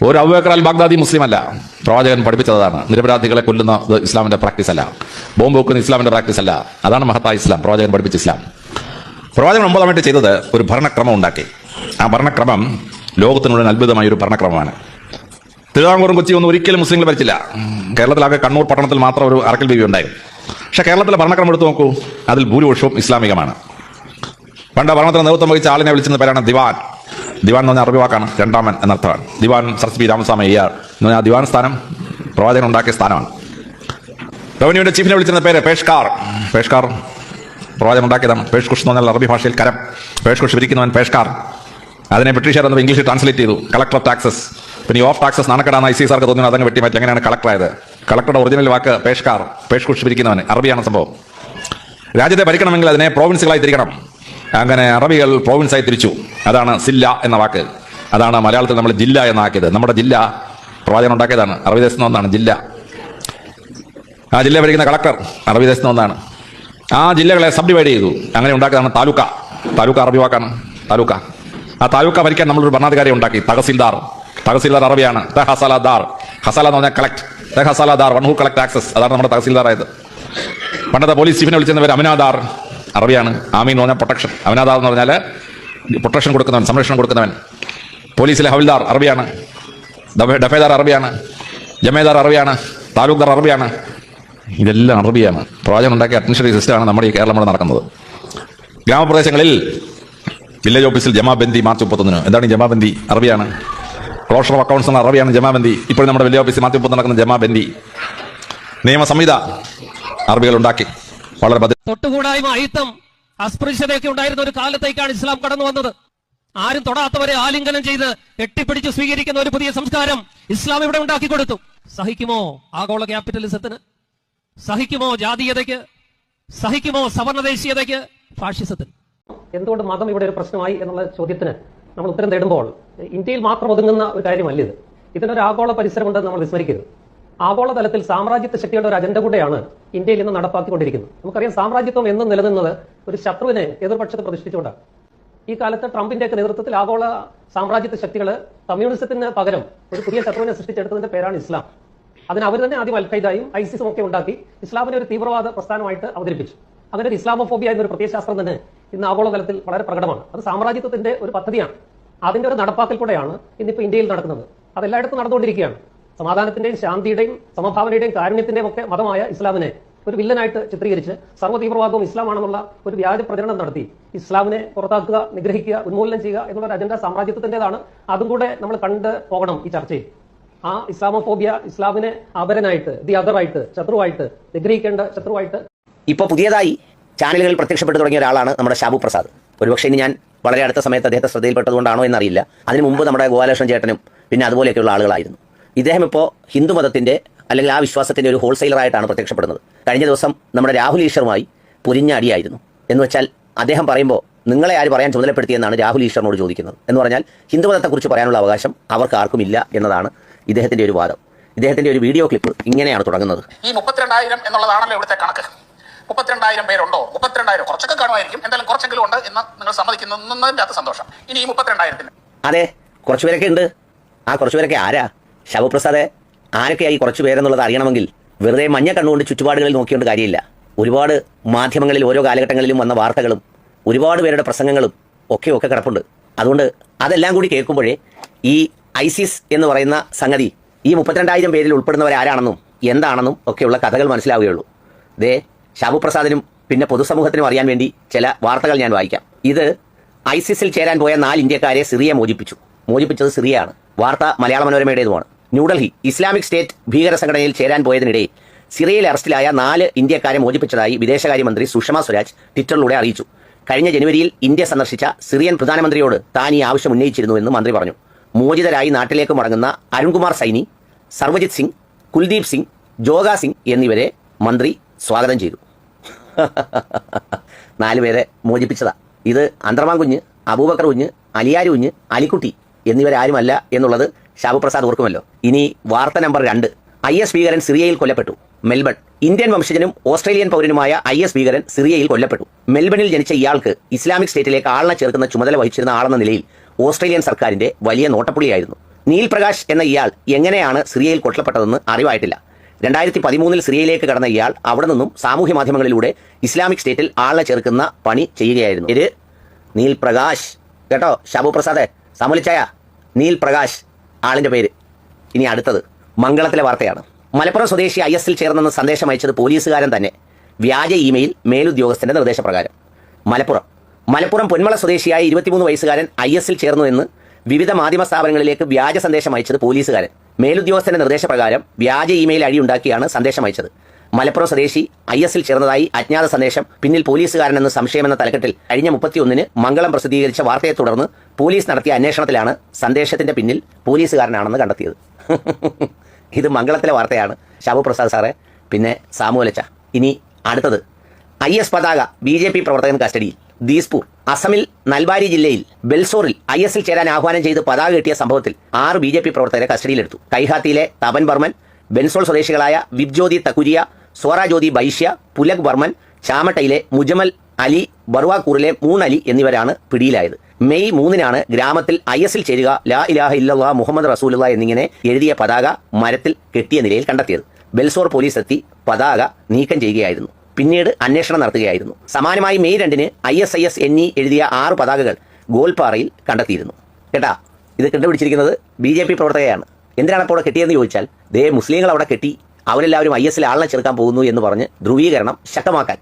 ഒരു അബൂബക്കർ അൽ ബാഗ്ദാദി മുസ്ലിം അല്ല പ്രവാചകൻ പഠിപ്പിച്ചതാണ്. നിരപരാധികളെ കൊല്ലുന്നത് ഇസ്ലാമിന്റെ പ്രാക്ടീസ് അല്ല. ബോംബ് വെക്കുന്ന ഇസ്ലാമിന്റെ പ്രാക്ടീസ് അല്ല. അതാണ് മഹത്തായ ഇസ്ലാം. പ്രവാചകൻ പഠിപ്പിച്ച ഇസ്ലാം. പ്രവാചകൻ ഒമ്പതാമായിട്ട് ചെയ്തത് ഒരു ഭരണക്രമം ഉണ്ടാക്കി. ആ ഭരണക്രമം ലോകത്തിനുള്ളിൽ അത്ഭുതമായ ഒരു ഭരണക്രമമാണ്. തിരുവിതാംകൂറും കൊച്ചി ഒന്നും ഒരിക്കലും മുസ്ലിങ്ങൾ ഭരിച്ചില്ല. കേരളത്തിലാകെ കണ്ണൂർ പട്ടണത്തിൽ മാത്രം ഒരു അറക്കൽ ബീവി ഉണ്ടായി. പക്ഷെ കേരളത്തിലെ ഭരണക്രമം എടുത്തു നോക്കൂ അതിൽ ഭൂരിപക്ഷവും ഇസ്ലാമികമാണ്. പണ്ട് ഭരണത്തിന് നേതൃത്വം വഹിച്ച ആളിനെ വിളിച്ചിരുന്ന പേരാണ് ദിവാൻ. ദിവാൻ എന്ന് പറഞ്ഞാൽ അറബി വാക്കാണ് രണ്ടാമൻ എന്നർത്ഥമാണ്. ദിവാൻ സർ പി രാമസ്വാമി അയ്യാർ എന്ന് പറഞ്ഞാൽ ദിവാൻ സ്ഥാനം പ്രവാചകൻ ഉണ്ടാക്കിയ സ്ഥാനമാണ്. റവന്യൂവിന്റെ ചീഫിനെ വിളിച്ചിരുന്ന പേര് പേഷ്കാർ. പേഷ്കാർ പ്രവാചകൻ ഉണ്ടാക്കിയതാണ്. പേഷ് കുഷ് എന്ന് പറഞ്ഞാൽ അറബി ഭാഷയിൽ കരം. പേഷ് കുഷ് വിരിക്കുന്നവൻ പേഷ്കാർ. അതിനെ ബ്രിട്ടീഷുകാർ എന്ന് ഇംഗ്ലീഷിൽ ട്രാൻസ്ലേറ്റ് ചെയ്തു. കളക്ടർ ഓഫ് ടാക്സസ് പിന്നെ ഓഫ് ടാക്സസ് നാണക്കെടാന്ന് ഐ സി സാർക്ക് തോന്നുന്നു അതങ്ങ് വെട്ടി മാറ്റി. എങ്ങനെയാണ് കളക്ടർ ആയത് കളക്ടറുടെ ഒറിജിനൽ വാക്ക് പേഷ്കാർ പേഷ് കുഷ് വിരിക്കുന്നവൻ അറബിയാണ് സംഭവം. രാജ്യത്തെ ഭരിക്കണമെങ്കിൽ അതിനെ പ്രോവിൻസുകളായി തിരിക്കണം. അങ്ങനെ അറബികൾ പ്രോവിൻസായി തിരിച്ചു. അതാണ് സില്ല എന്ന വാക്ക്. അതാണ് മലയാളത്തിൽ നമ്മൾ ജില്ല എന്നാക്കിയത്. നമ്മുടെ ജില്ല പ്രവാചകൻ ഉണ്ടാക്കിയതാണ്. അറബി ദേശത്ത് ഒന്നാണ് ജില്ല. ആ ജില്ല ഭരിക്കുന്ന കളക്ടർ അറബി ദേശത്ത് ഒന്നാണ് ആ ജില്ലകളെ സബ് ഡിവൈഡ് ചെയ്തു. അങ്ങനെ ഉണ്ടാക്കിയതാണ് താലൂക്ക. താലൂക്ക അറബി വാക്കാണ്. താലൂക്ക. ആ താലൂക്ക ഭരിക്കാൻ നമ്മളൊരു ഭരണാധികാരി ഉണ്ടാക്കി. തഹസിൽദാർ. തഹസിൽദാർ അറബിയാണ്. കളക്ട് കളക്ട് ആക്സസ് അതാണ് നമ്മുടെ തഹസിൽദാർ ആയത്. പണ്ടത്തെ പോലീസ് ചീഫിനെ വിളിച്ചിരുന്ന പേര് അമിനാദാർ അറബിയാണ്. ആമീൻ എന്ന് പറഞ്ഞാൽ പ്രൊട്ടക്ഷൻ അമിനാദാർ എന്ന് പറഞ്ഞാൽ പ്രൊട്ടക്ഷൻ കൊടുക്കുന്നവൻ സംരക്ഷണം കൊടുക്കുന്നവൻ. പോലീസിലെ ഹവിൽദാർ അറബിയാണ്. ഡഫേദാർ അറബിയാണ്. ജമേദാർ അറബിയാണ്. താലൂക്ക്ദാർ അറബിയാണ്. ഇതെല്ലാം അറബിയാണ്. പ്രവാചകൻ ഉണ്ടാക്കിയ അഡ്മിനിസ്ട്രേറ്റീവ് സിസ്റ്റമാണ് നമ്മുടെ ഈ കേരളം ഇവിടെ നടക്കുന്നത്. ഗ്രാമപ്രദേശങ്ങളിൽ വില്ലേജ് ഓഫീസിൽ ജമാബന്ദി മാർച്ച് മുപ്പത്തൊന്നിന്. എന്താണ് ജമാബന്ദി അറബിയാണ്. ക്ലോഷർ ഓഫ് അക്കൗണ്ട്സ് എന്ന അറബിയാണ് ജമാബന്ദി. ഇപ്പോൾ നമ്മുടെ വലിയ ഓഫീസിൽ മാറ്റി നടക്കുന്ന ജമാബന്ദി. നിയമസംഹിത അറബികൾ ഉണ്ടാക്കി. വളരെ തൊട്ടുകൂടായ്മ അയിത്തം അസ്പൃശ്യതയൊക്കെ ഉണ്ടായിരുന്ന ഒരു കാലത്തേക്കാണ് ഇസ്ലാം കടന്നു വന്നത്. ആരും തൊടാത്തവരെ ആലിംഗനം ചെയ്ത് കെട്ടിപ്പിടിച്ച് സ്വീകരിക്കുന്ന ഒരു പുതിയ സംസ്കാരം ഇസ്ലാം ഇവിടെ ഉണ്ടാക്കി കൊടുത്തു. സഹിക്കുമോ ആഗോള ക്യാപിറ്റലിസത്തിന്? സഹിക്കുമോ ജാതീയതയ്ക്ക്? സഹിക്കുമോ സവർണദേശീയതയ്ക്ക് ഫാഷിസത്തിന്. എന്തുകൊണ്ട് മതം ഇവിടെ ഒരു പ്രശ്നമായി എന്നുള്ള ചോദ്യത്തിന് നമ്മൾ ഉത്തരം തേടുമ്പോൾ ഇന്ത്യയിൽ മാത്രം ഒതുങ്ങുന്ന ഒരു കാര്യമല്ല ഇത്. ഇതിനൊരു ആഗോള പരിസരമുണ്ടെന്ന് നമ്മൾ വിസ്മരിക്കരുത്. ആഗോളതലത്തിൽ സാമ്രാജ്യത്വ ശക്തിയുടെ ഒരു അജണ്ട കൂടെയാണ് ഇന്ത്യയിൽ ഇന്ന് നടപ്പാക്കിക്കൊണ്ടിരിക്കുന്നത്. നമുക്കറിയാം സാമ്രാജ്യത്വം എന്നും നിലനിന്നത് ഒരു ശത്രുവിനെ എതിർപക്ഷത്ത് പ്രതിഷ്ഠിച്ചുകൊണ്ടാണ്. ഈ കാലത്ത് ട്രംപിന്റെയൊക്കെ നേതൃത്വത്തിൽ ആഗോള സാമ്രാജ്യത്വ ശക്തികൾ കമ്മ്യൂണിസത്തിന് പകരം ഒരു പുതിയ ശത്രുവിനെ സൃഷ്ടിച്ചെടുത്തതിന്റെ പേരാണ് ഇസ്ലാം. അതിന് അവർ തന്നെ ആദ്യം അൽഖൈദായും ഐസിസും ഒക്കെ ഉണ്ടാക്കി ഇസ്ലാമിനെ ഒരു തീവ്രവാദ പ്രസ്ഥാനമായിട്ട് അവതരിപ്പിച്ചു. അങ്ങനെ ഒരു ഇസ്ലാമോഫോബിയ എന്നൊരു പ്രത്യയശാസ്ത്രം തന്നെ ഇന്ന് ആഗോളതലത്തിൽ വളരെ പ്രകടമാണ്. അത് സാമ്രാജ്യത്വത്തിന്റെ ഒരു പദ്ധതിയാണ്. അതിന്റെ ഒരു നടപ്പാക്കൽ കൂടെയാണ് ഇന്നിപ്പോ ഇന്ത്യയിൽ നടക്കുന്നത്. അതെല്ലായിടത്തും നടന്നുകൊണ്ടിരിക്കുകയാണ്. സമാധാനത്തിന്റെയും ശാന്തിയുടെയും സമഭാവനയുടെയും കാരുണ്യത്തിന്റെയും ഒക്കെ മതമായ ഇസ്ലാമിനെ ഒരു വില്ലനായിട്ട് ചിത്രീകരിച്ച് സർവതീവ്രവാദവും ഇസ്ലാമാണെന്നുള്ള ഒരു വ്യാജ പ്രചരണം നടത്തി ഇസ്ലാമിനെ പുറത്താക്കുക നിഗ്രഹിക്കുക ഉന്മൂലനം ചെയ്യുക എന്നുള്ള ഒരു അജണ്ട സാമ്രാജ്യത്വത്തിന്റേതാണ്. അതും കൂടെ നമ്മൾ കണ്ട് പോകണം ഈ ചർച്ചയിൽ. ആ ഇസ്ലാമോഫോബിയ ഇസ്ലാമിനെ അപരനായിട്ട് ദി അതറായിട്ട് ശത്രുവായിട്ട് നിഗ്രഹിക്കേണ്ട ശത്രുവായിട്ട്. ഇപ്പോൾ പുതിയതായി ചാനലുകളിൽ പ്രത്യക്ഷപ്പെട്ടു തുടങ്ങിയ ഒരാളാണ് നമ്മുടെ ഷാബു പ്രസാദ്. ഒരുപക്ഷെ ഇനി ഞാൻ വളരെ അടുത്ത സമയത്ത് അദ്ദേഹത്തെ ശ്രദ്ധയിൽപ്പെട്ടതുകൊണ്ടാണോ എന്നറിയില്ല. അതിനു മുമ്പ് നമ്മുടെ ഗോപാലകൃഷ്ണൻ ചേട്ടനും പിന്നെ അതുപോലെയൊക്കെയുള്ള ആളുകളായിരുന്നു. ഇദ്ദേഹം ഇപ്പോൾ ഹിന്ദുമതത്തിന്റെ അല്ലെങ്കിൽ ആ വിശ്വാസത്തിന്റെ ഒരു ഹോൾസെയിലറായിട്ടാണ് പ്രത്യക്ഷപ്പെടുന്നത്. കഴിഞ്ഞ ദിവസം നമ്മുടെ രാഹുൽ ഈശ്വറുമായി പൊരിഞ്ഞ അടിയായിരുന്നു. എന്ന് വെച്ചാൽ അദ്ദേഹം പറയുമ്പോൾ നിങ്ങളെ ആര് പറയാൻ ചുമതലപ്പെടുത്തിയെന്നാണ് രാഹുൽ ഈശ്വറിനോട് ചോദിക്കുന്നത്. എന്ന് പറഞ്ഞാൽ ഹിന്ദുമതത്തെക്കുറിച്ച് പറയാനുള്ള അവകാശം അവർക്ക് ആർക്കുമില്ല എന്നതാണ് ഇദ്ദേഹത്തിന്റെ ഒരു വാദം. ഇദ്ദേഹത്തിന്റെ ഒരു വീഡിയോ ക്ലിപ്പ് ഇങ്ങനെയാണ് തുടങ്ങുന്നത്. ഈ മുപ്പത്തിരണ്ടായിരം എന്നുള്ളതാണല്ലോ ഇവിടുത്തെ കണക്ക്. മുപ്പത്തിരണ്ടായിരം പേരുണ്ടോ? മുപ്പത്തിരണ്ടായിരം. കുറച്ചൊക്കെ കാണുമായിരിക്കും. എന്തായാലും കുറച്ചെങ്കിലും ഉണ്ട് എന്ന് നിങ്ങൾ സമ്മതിക്കുന്നതിന്റെ അകത്ത് സന്തോഷം. ഇനി ഈ മുപ്പത്തിരണ്ടായിരത്തിന്. അതെ കുറച്ചു പേരൊക്കെ ഉണ്ട്. ആ കുറച്ചു പേരൊക്കെ ആരാ ശവപ്രസാദെ ആരൊക്കെയായി കുറച്ചു പേരെന്നുള്ളത് അറിയണമെങ്കിൽ വെറുതെ മഞ്ഞ കണ്ണുകൊണ്ട് ചുറ്റുപാടുകളിൽ നോക്കിയോണ്ട് കാര്യമില്ല. ഒരുപാട് മാധ്യമങ്ങളിൽ ഓരോ കാലഘട്ടങ്ങളിലും വന്ന വാർത്തകളും ഒരുപാട് പേരുടെ പ്രസംഗങ്ങളും ഒക്കെ ഒക്കെ കിടപ്പുണ്ട്. അതുകൊണ്ട് അതെല്ലാം കൂടി കേൾക്കുമ്പോഴേ ഈ ഐസിസ് എന്ന് പറയുന്ന സംഗതി ഈ മുപ്പത്തിരണ്ടായിരം പേരിൽ ഉൾപ്പെടുന്നവരാരാണെന്നും എന്താണെന്നും ഒക്കെയുള്ള കഥകൾ മനസ്സിലാവുകയുള്ളൂ. ദേ ഷാബു പ്രസാദിനും പിന്നെ പൊതുസമൂഹത്തിനും അറിയാൻ വേണ്ടി ചില വാർത്തകൾ ഞാൻ വായിക്കാം. ഇത് ഐസിസിൽ ചേരാൻ പോയ നാല് ഇന്ത്യക്കാരെ സിറിയ മോചിപ്പിച്ചു. മോചിപ്പിച്ചത് സിറിയയാണ്. വാർത്ത മലയാള മനോരമയുടേതുമാണ് ന്യൂഡൽഹി ഇസ്ലാമിക് സ്റ്റേറ്റ് ഭീകര സംഘടനയിൽ ചേരാൻ പോയതിനിടെ സിറിയയിൽ അറസ്റ്റിലായ നാല് ഇന്ത്യക്കാരെ മോചിപ്പിച്ചതായി വിദേശകാര്യമന്ത്രി സുഷമ സ്വരാജ് ട്വിറ്ററിലൂടെ അറിയിച്ചു. കഴിഞ്ഞ ജനുവരിയിൽ ഇന്ത്യ സന്ദർശിച്ച സിറിയൻ പ്രധാനമന്ത്രിയോട് താൻ ഈ ആവശ്യം ഉന്നയിച്ചിരുന്നുവെന്ന് മന്ത്രി പറഞ്ഞു. മോചിതരായി നാട്ടിലേക്ക് മടങ്ങുന്ന അരുൺകുമാർ സൈനി സർവജിത് സിംഗ് കുൽദീപ് സിംഗ് ജോഗ സിംഗ് എന്നിവരെ മന്ത്രി സ്വാഗതം ചെയ്തു. <laughs> നാലുപേരെ മോചിപ്പിച്ചതാ. ഇത് അന്തർമാൻ കുഞ്ഞ് അബൂബക്കർ കുഞ്ഞ് അലിയാരി കുഞ്ഞ് അലിക്കുട്ടി എന്നിവരാരുമല്ല എന്നുള്ളത് ഷാബു പ്രസാദ് ഓർക്കുമല്ലോ. ഇനി വാർത്ത നമ്പർ രണ്ട്. ഐ എസ് ഭീകരൻ സിറിയയിൽ കൊല്ലപ്പെട്ടു. മെൽബൺ. ഇന്ത്യൻ വംശജനും ഓസ്ട്രേലിയൻ പൗരനുമായ ഐ എസ് ഭീകരൻ സിറിയയിൽ കൊല്ലപ്പെട്ടു. മെൽബണിൽ ജനിച്ച ഇയാൾക്ക് ഇസ്ലാമിക് സ്റ്റേറ്റിലേക്ക് ആളിനെ ചേർക്കുന്ന ചുമതല വഹിച്ചിരുന്ന ആളെന്ന നിലയിൽ ഓസ്ട്രേലിയൻ സർക്കാരിന്റെ വലിയ നോട്ടപ്പുള്ളിയായിരുന്നു. നീൽ പ്രകാശ് എന്ന ഇയാൾ എങ്ങനെയാണ് സിറിയയിൽ കൊല്ലപ്പെട്ടതെന്ന് അറിവായിട്ടില്ല. രണ്ടായിരത്തി പതിമൂന്നിൽ സിറിയയിലേക്ക് കടന്ന ഇയാൾ അവിടെ നിന്നും സാമൂഹ്യ മാധ്യമങ്ങളിലൂടെ ഇസ്ലാമിക് സ്റ്റേറ്റിൽ ആളെ ചേർക്കുന്ന പണി ചെയ്യുകയായിരുന്നു. ഇത് നീൽ പ്രകാശ് കേട്ടോ? ഷാബു പ്രസാദ്. സമലിച്ചായ. നീൽ പ്രകാശ് ആളിന്റെ പേര്. ഇനി അടുത്തത് മംഗളത്തിലെ വാർത്തയാണ്. മലപ്പുറം സ്വദേശി ഐ എസിൽ ചേർന്നെന്ന് സന്ദേശം അയച്ചത് പോലീസുകാരൻ തന്നെ. വ്യാജ ഇമെയിൽ മേലുദ്യോഗസ്ഥന്റെ നിർദ്ദേശപ്രകാരം. മലപ്പുറം. മലപ്പുറം പൊന്മള സ്വദേശിയായ ഇരുപത്തിമൂന്ന് വയസ്സുകാരൻ ഐ എസിൽ ചേർന്നു എന്ന് വിവിധ മാധ്യമ സ്ഥാപനങ്ങളിലേക്ക് വ്യാജ സന്ദേശം അയച്ചത് പോലീസുകാരൻ. മേലുദ്യോഗസ്ഥന്റെ നിർദ്ദേശപ്രകാരം വ്യാജ ഇമെയിൽ അഴിയുണ്ടാക്കിയാണ് സന്ദേശം അയച്ചത്. മലപ്പുറം സ്വദേശി ഐ എസിൽ ചേർന്നതായി അജ്ഞാത സന്ദേശം പിന്നിൽ പോലീസുകാരനെന്ന് സംശയമെന്ന തലക്കെട്ടിൽ കഴിഞ്ഞ മുപ്പത്തിയൊന്നിന് മംഗളം പ്രസിദ്ധീകരിച്ച വാർത്തയെ തുടർന്ന് പോലീസ് നടത്തിയ അന്വേഷണത്തിലാണ് സന്ദേശത്തിന്റെ പിന്നിൽ പോലീസുകാരനാണെന്ന് കണ്ടെത്തിയത്. <laughs> ഇത് മംഗളത്തിലെ വാർത്തയാണ്. ഷാബു പ്രസാദ് സാറെ പിന്നെ സാമൂലച്ച ഇനി അടുത്തത്. ഐ എസ് പതാക ബി ജെ പി പ്രവർത്തകൻ കസ്റ്റഡിയിൽ. ദീസ്പൂർ. അസമിൽ നൽബാരി ജില്ലയിൽ ബെൽസോറിൽ ഐ എസിൽ ചേരാൻ ആഹ്വാനം ചെയ്ത് പതാക കിട്ടിയ സംഭവത്തിൽ ആറ് ബി ജെ പി പ്രവർത്തകരെ കസ്റ്റഡിയിലെടുത്തു. കൈഹാത്തിയിലെ തപൻ ബർമൻ ബെൻസോൾ സ്വദേശികളായ വിബ്ജ്യോതി തകുരിയ സോറാജ്യോതി ബൈഷ്യ പുലക് ബർമൻ ചാമട്ടയിലെ മുജമൽ അലി ബർവാക്കൂറിലെ മൂന്നലി എന്നിവരാണ് പിടിയിലായത്. മെയ് മൂന്നിനാണ് ഗ്രാമത്തിൽ ഐ എസിൽ ചേരുക ലാ ഇലാഹ ഇല്ലാ മുഹമ്മദ് റസൂലുള്ള എന്നിങ്ങനെ എഴുതിയ പതാക മരത്തിൽ കെട്ടിയ നിലയിൽ കണ്ടെത്തിയത്. ബെൽസോർ പോലീസ് എത്തി പതാക നീക്കം ചെയ്യുകയായിരുന്നു. പിന്നീട് അന്വേഷണം നടത്തുകയായിരുന്നു. സമാനമായി മെയ് രണ്ടിന് ഐ എസ് ഐ എസ് എന്നീ എഴുതിയ ആറ് പതാകകൾ ഗോൽപാറയിൽ കണ്ടെത്തിയിരുന്നു. കേട്ടാ ഇത് കണ്ടുപിടിച്ചിരിക്കുന്നത് ബി ജെ പി പ്രവർത്തകയാണ്. എന്തിനാണ് അപ്പോൾ അവിടെ കെട്ടിയെന്ന് ചോദിച്ചാൽ ദേ മുസ്ലിങ്ങൾ അവിടെ കെട്ടി അവരെല്ലാവരും ഐ എസിൽ ആളിനെ ചേർക്കാൻ പോകുന്നു എന്ന് പറഞ്ഞ് ധ്രുവീകരണം ശക്തമാക്കാൻ.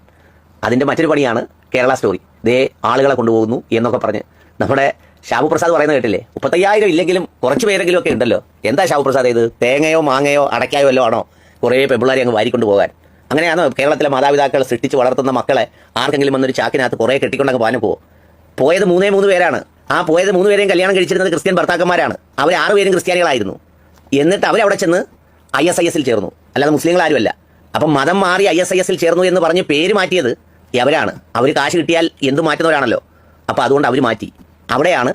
അതിന്റെ മറ്റൊരു പണിയാണ് കേരള സ്റ്റോറി. ദേ ആളുകളെ കൊണ്ടുപോകുന്നു എന്നൊക്കെ പറഞ്ഞ് നമ്മുടെ ഷാബു പ്രസാദ് പറയുന്നത് കേട്ടില്ലേ? മുപ്പത്തയ്യായിരം ഇല്ലെങ്കിലും കുറച്ച് പേരെങ്കിലും ഒക്കെ ഉണ്ടല്ലോ. എന്താ ഷാബു പ്രസാദ് ഇത്? തേങ്ങയോ മാങ്ങയോ അടയ്ക്കായോ വല്ലോ ആണോ? കുറേ പെമ്പിള്ളാരെ അങ്ങ് വാരിക്കൊണ്ട് പോകാൻ. അങ്ങനെയാണോ കേരളത്തിലെ മാതാപിതാക്കൾ സൃഷ്ടിച്ച് വളർത്തുന്ന മക്കളെ ആർക്കെങ്കിലും വന്നൊരു ചാക്കിനകത്ത് കുറേ കെട്ടിക്കൊണ്ടങ്ങ് പോകാനും പോകും പോയത് മൂന്നേ മൂന്ന് പേരാണ്. ആ പോയത് മൂന്ന് പേരെയും കല്യാണം കഴിച്ചിരുന്നത് ക്രിസ്ത്യൻ ഭർത്താക്കന്മാരാണ്. അവർ ആറുപേരും ക്രിസ്ത്യാനികളായിരുന്നു. എന്നിട്ട് അവരവിടെ ചെന്ന് ഐ എസ് ഐ എസിൽ ചേർന്നു. അല്ലാതെ മുസ്ലിങ്ങൾ ആരുമല്ല. അപ്പം മതം മാറി ഐ എസ് ഐ എസിൽ ചേർന്നു എന്ന് പറഞ്ഞ് പേര് മാറ്റിയത് അവരാണ് അവർ കാശ് കിട്ടിയാൽ എന്ത് മാറ്റുന്നവരാണല്ലോ. അപ്പോൾ അതുകൊണ്ട് അവർ മാറ്റി. അവിടെയാണ്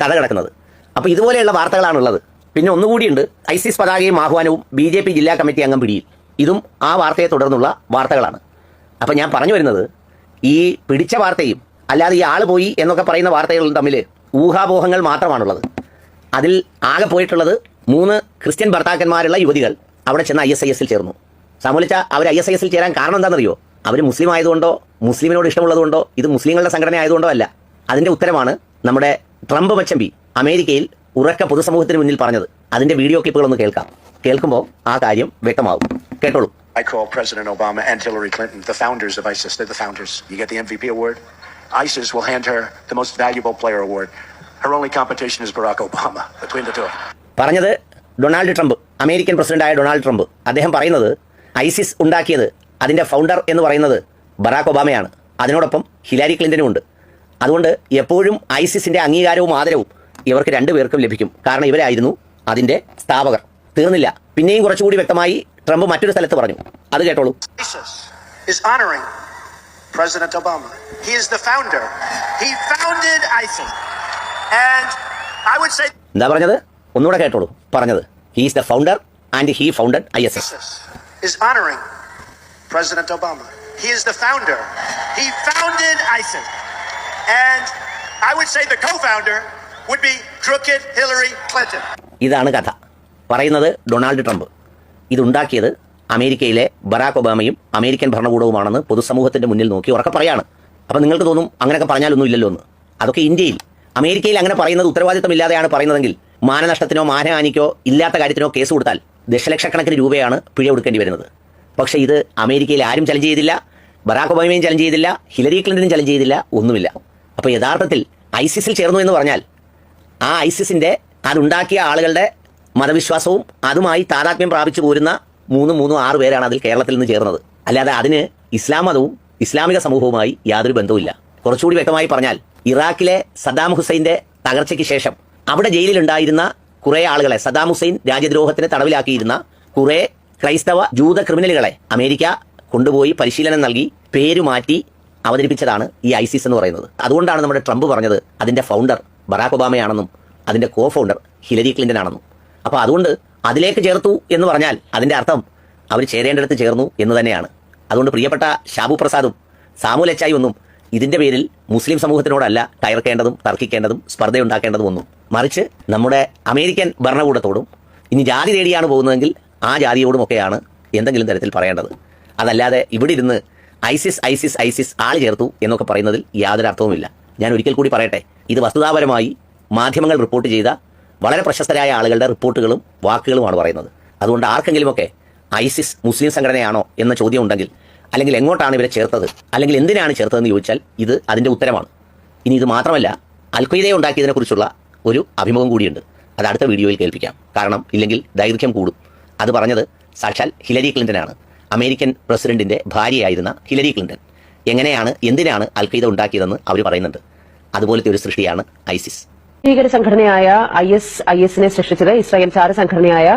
കഥ കിടക്കുന്നത്. അപ്പോൾ ഇതുപോലെയുള്ള വാർത്തകളാണുള്ളത്. പിന്നെ ഒന്നുകൂടിയുണ്ട്. ഐസിസ് പതാകയും ആഹ്വാനവും ബി ജെ പി ജില്ലാ കമ്മിറ്റി അംഗം പിടിയിൽ. ഇതും ആ വാർത്തയെ തുടർന്നുള്ള വാർത്തകളാണ്. അപ്പം ഞാൻ പറഞ്ഞു വരുന്നത് ഈ പിടിച്ച വാർത്തയും അല്ലാതെ ഈ ആൾ പോയി എന്നൊക്കെ പറയുന്ന വാർത്തകളും തമ്മിൽ ഊഹാപോഹങ്ങൾ മാത്രമാണുള്ളത്. അതിൽ ആകെ പോയിട്ടുള്ളത് മൂന്ന് ക്രിസ്ത്യൻ ഭർത്താക്കന്മാരുള്ള യുവതികൾ അവിടെ ചെന്ന് ഐ എസ് ഐ എസിൽ ചേർന്നു. സമൂലിച്ച അവർ ഐ എസ് ഐ എസിൽ ചേരാൻ കാരണം എന്താണെന്നറിയോ? അവർ മുസ്ലിം ആയതുകൊണ്ടോ മുസ്ലിമിനോട് ഇഷ്ടമുള്ളതുകൊണ്ടോ ഇത് മുസ്ലിങ്ങളുടെ സംഘടന ആയതുകൊണ്ടോ അല്ല. അതിന്റെ ഉത്തരമാണ് നമ്മുടെ ട്രംപ് മച്ചമ്പി അമേരിക്കയിൽ ഉറക്ക പൊതുസമൂഹത്തിന് മുന്നിൽ പറഞ്ഞത് അതിന്റെ വീഡിയോ ക്ലിപ്പുകൾ ഒന്ന് കേൾക്കാം കേൾക്കുമ്പോൾ ആ കാര്യം വ്യക്തമാവും കേട്ടോളൂ I call President Obama and Hillary Clinton the founders of ISIS. They're the founders. You get the MVP award. ISIS will hand her the most valuable player award. Her only competition is Barack Obama between the two of them. പറഞ്ഞത് Donald Trump American പ്രസിഡന്റായ Donald Trump അദ്ദേഹം പറയുന്നത് ISIS ഉണ്ടാക്കിയത് അതിന്റെ founder എന്ന് പറയുന്നത് Barack ഒബാമയാണ് അതിനോടൊപ്പം Hillary ക്ലിന്റനും ഉണ്ട് അതുകൊണ്ട് എപ്പോഴും ഐസിസിന്റെ അംഗീകാരവും ആദരവും ഇവർക്ക് രണ്ടുപേർക്കും ലഭിക്കും. കാരണം ഇവരായിരുന്നു അതിന്റെ സ്ഥാപകർ. തീർന്നില്ല. പിന്നെയും കുറച്ചുകൂടി വ്യക്തമായി ട്രംപ് മറ്റൊരു സ്ഥലത്ത് പറഞ്ഞു. അത് കേട്ടോളൂ. എന്താ പറഞ്ഞത്? ഒന്നുകൂടെ കേട്ടോളൂ. പറഞ്ഞത്. His the founder and he founded I S S Obama he is the founder he founder would be Clinton. ഇതാണ് കഥ. പറയുന്നത് ഡൊണാൾഡ് ട്രംപ്. ഇതുണ്ടാക്കിയത് അമേരിക്കയിലെ ബറാക്ക് ഒബാമയും അമേരിക്കൻ ഭരണകൂടവുമാണെന്ന് പൊതുസമൂഹത്തിന്റെ മുന്നിൽ നോക്കി ഉറക്കെ പറയാണ്. അപ്പൊ നിങ്ങൾക്ക് തോന്നും അങ്ങനെയൊക്കെ പറഞ്ഞാലൊന്നും ഇല്ലല്ലോ എന്ന്. അതൊക്കെ ഇന്ത്യയിൽ അമേരിക്കയിൽ അങ്ങനെ പറയുന്നത് ഉത്തരവാദിത്തമില്ലാതെയാണ് പറയുന്നതെങ്കിൽ മാനനഷ്ടത്തിനോ മാനഹാനിക്കോ ഇല്ലാത്ത കാര്യത്തിനോ കേസ് കൊടുത്താൽ ദശലക്ഷക്കണക്കിന് രൂപയാണ് പിഴ കൊടുക്കേണ്ടി വരുന്നത്. പക്ഷേ ഇത് അമേരിക്കയിൽ ആരും ചലഞ്ച് ചെയ്തില്ല ബറാക്ക് ഒബാമയും ചലഞ്ച് ചെയ്തില്ല ഹിലരി ക്ലിന്റനും ചലഞ്ച് ചെയ്തില്ല ഒന്നുമില്ല. അപ്പോൾ യഥാർത്ഥത്തിൽ ഐസിസിൽ ചേർന്നു എന്ന് പറഞ്ഞാൽ ആ ഐസിസിന്റെ അതുണ്ടാക്കിയ ആളുകളുടെ മതവിശ്വാസവും അതുമായി താതാത്മ്യം പ്രാപിച്ചു പോരുന്ന മൂന്ന് മൂന്ന് ആറ് പേരാണ് അതിൽ കേരളത്തിൽ നിന്ന് ചേർന്നത്. അല്ലാതെ അതിന് ഇസ്ലാം മതവും ഇസ്ലാമിക സമൂഹവുമായി യാതൊരു ബന്ധവുമില്ല. കുറച്ചുകൂടി വ്യക്തമായി പറഞ്ഞാൽ ഇറാഖിലെ സദ്ദാം ഹുസൈന്റെ തകർച്ചയ്ക്ക് ശേഷം അവിടെ ജയിലിലുണ്ടായിരുന്ന കുറെ ആളുകളെ സദ്ദാം ഹുസൈൻ രാജ്യദ്രോഹത്തിന് തടവിലാക്കിയിരുന്ന കുറെ ക്രൈസ്തവ ജൂത ക്രിമിനലുകളെ അമേരിക്ക കൊണ്ടുപോയി പരിശീലനം നൽകി പേര് മാറ്റി അവതരിപ്പിച്ചതാണ് ഈ ഐസിസ് എന്ന് പറയുന്നത്. അതുകൊണ്ടാണ് നമ്മുടെ ട്രംപ് പറഞ്ഞത് അതിന്റെ ഫൗണ്ടർ ബറാക്ക് ഒബാമയാണെന്നും അതിന്റെ കോ ഫൗണ്ടർ ഹിലരി ക്ലിന്റൺ ആണെന്നും അപ്പോൾ അതുകൊണ്ട് അതിലേക്ക് ചേർത്തു എന്ന് പറഞ്ഞാൽ അതിന്റെ അർത്ഥം അവർ ചേരേണ്ടടുത്ത് ചേർന്നു എന്ന് തന്നെയാണ്. അതുകൊണ്ട് പ്രിയപ്പെട്ട ഷാബു പ്രസാദും സാമു ലച്ചായി ഒന്നും ഇതിന്റെ പേരിൽ മുസ്ലിം സമൂഹത്തിനോടല്ല കയർക്കേണ്ടതും തർക്കിക്കേണ്ടതും സ്പർദ്ധയുണ്ടാക്കേണ്ടതും ഒന്നും. മറിച്ച് നമ്മുടെ അമേരിക്കൻ ഭരണകൂടത്തോടും ഇനി ജാതി തേടിയാണ് പോകുന്നതെങ്കിൽ ആ ജാതിയോടുമൊക്കെയാണ് എന്തെങ്കിലും തരത്തിൽ പറയേണ്ടത്. അതല്ലാതെ ഇവിടെ ഇരുന്ന് ഐസിസ് ഐസിസ് ഐസിസ് ആൾ ചേർത്തു എന്നൊക്കെ പറയുന്നതിൽ യാതൊരു അർത്ഥവുമില്ല ഞാൻ ഒരിക്കൽ കൂടി പറയട്ടെ ഇത് വസ്തുതാപരമായി മാധ്യമങ്ങൾ റിപ്പോർട്ട് ചെയ്ത വളരെ പ്രശസ്തരായ ആളുകളുടെ റിപ്പോർട്ടുകളും വാക്കുകളുമാണ് പറയുന്നത്. അതുകൊണ്ട് ആർക്കെങ്കിലുമൊക്കെ ഐസിസ് മുസ്ലിം സംഘടനയാണോ എന്ന ചോദ്യം ഉണ്ടെങ്കിൽ അല്ലെങ്കിൽ എങ്ങോട്ടാണ് ഇവരെ ചേർത്തത് അല്ലെങ്കിൽ എന്തിനാണ് ചേർത്തതെന്ന് ചോദിച്ചാൽ ഇത് അതിന്റെ ഉത്തരമാണ്. ഇനി ഇത് മാത്രമല്ല അൽഖയ്ദയെ ഉണ്ടാക്കിയതിനെക്കുറിച്ചുള്ള ഒരു അഭിമുഖം കൂടിയുണ്ട്. അത് അടുത്ത വീഡിയോയിൽ കേൾപ്പിക്കാം. കാരണം ഇല്ലെങ്കിൽ ദൈർഘ്യം കൂടും. അത് പറഞ്ഞത് സാക്ഷാൽ ഹിലരി ക്ലിന്റനാണ്. അമേരിക്കൻ പ്രസിഡന്റിന്റെ ഭാര്യയായിരുന്ന ഹിലരി ക്ലിന്റൺ എങ്ങനെയാണ് എന്തിനാണ് അൽഖയ്ദ ഉണ്ടാക്കിയതെന്ന് അവർ പറയുന്നുണ്ട്. അതുപോലത്തെ ഒരു സൃഷ്ടിയാണ് ഐസിസ്. ഭീകര സംഘടനയായ ഐ എസ് ഐ എസിനെ സൃഷ്ടിച്ചത് ഇസ്രായേൽ ചാര സംഘടനയായ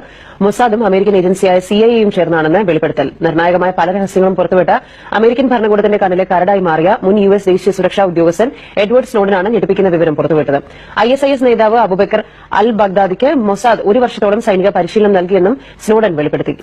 മൊസാദും അമേരിക്കൻ ഏജൻസിയായ സി ഐ എയും ചേർന്നാണെന്ന് വെളിപ്പെടുത്തൽ. നിർണായകമായ പല രഹസ്യങ്ങളും പുറത്തുവിട്ട അമേരിക്കൻ ഭരണകൂടത്തിന്റെ കണ്ണിലെ കരടായി മാറിയ മുൻ യു എസ് ദേശീയ സുരക്ഷാ ഉദ്യോഗസ്ഥൻ എഡ്വേർഡ് സ്നോഡനാണ് ഞെട്ടിപ്പിക്കുന്ന വിവരം പുറത്തുവിട്ടത്. ഐ എസ് ഐ എസ് നേതാവ് അബുബക്കർ അൽ ബഗ്ദാദിക്ക് മൊസാദ് ഒരു വർഷത്തോളം സൈനിക പരിശീലനം നൽകിയെന്നും സ്നോഡൻ വെളിപ്പെടുത്തി.